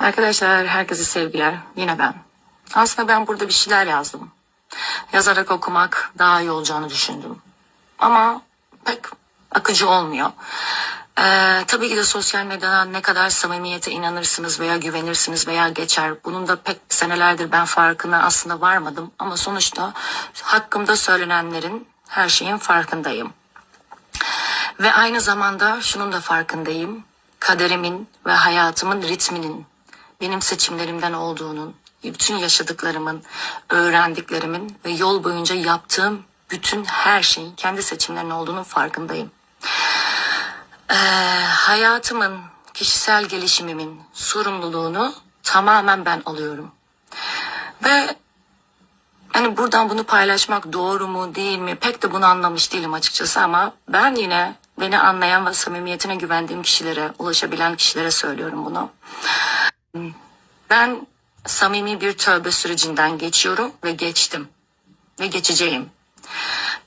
Arkadaşlar herkese sevgiler. Yine ben. Aslında ben burada bir şeyler yazdım. Yazarak okumak daha iyi olacağını düşündüm. Ama pek akıcı olmuyor. Ee, tabii ki de sosyal medyadan ne kadar samimiyete inanırsınız veya güvenirsiniz veya geçer. Bunun da pek senelerdir ben farkına aslında varmadım. Ama sonuçta hakkımda söylenenlerin her şeyin farkındayım. Ve aynı zamanda şunun da farkındayım. Kaderimin ve hayatımın ritminin benim seçimlerimden olduğunun, bütün yaşadıklarımın, öğrendiklerimin ve yol boyunca yaptığım bütün her şeyin kendi seçimlerinin olduğunun farkındayım. Ee, hayatımın, kişisel gelişimimin sorumluluğunu tamamen ben alıyorum. Ve Hani buradan bunu paylaşmak doğru mu değil mi pek de bunu anlamış değilim açıkçası ama ben yine beni anlayan ve samimiyetine güvendiğim kişilere, ulaşabilen kişilere söylüyorum bunu. Ben samimi bir tövbe sürecinden geçiyorum ve geçtim ve geçeceğim.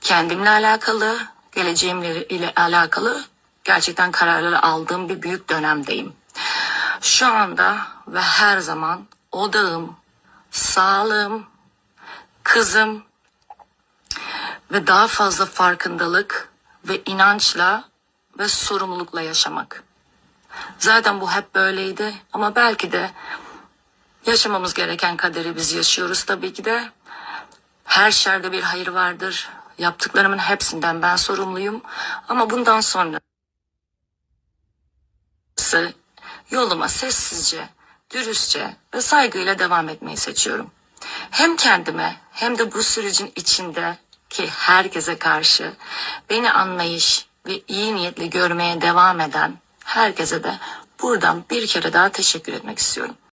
Kendimle alakalı, geleceğimle ile alakalı gerçekten kararları aldığım bir büyük dönemdeyim. Şu anda ve her zaman odağım, sağlığım, kızım ve daha fazla farkındalık ve inançla ve sorumlulukla yaşamak. Zaten bu hep böyleydi ama belki de yaşamamız gereken kaderi biz yaşıyoruz tabii ki de. Her şerde bir hayır vardır. Yaptıklarımın hepsinden ben sorumluyum. Ama bundan sonra yoluma sessizce, dürüstçe ve saygıyla devam etmeyi seçiyorum. Hem kendime hem de bu sürecin içinde ki herkese karşı beni anlayış ve iyi niyetle görmeye devam eden herkese de buradan bir kere daha teşekkür etmek istiyorum.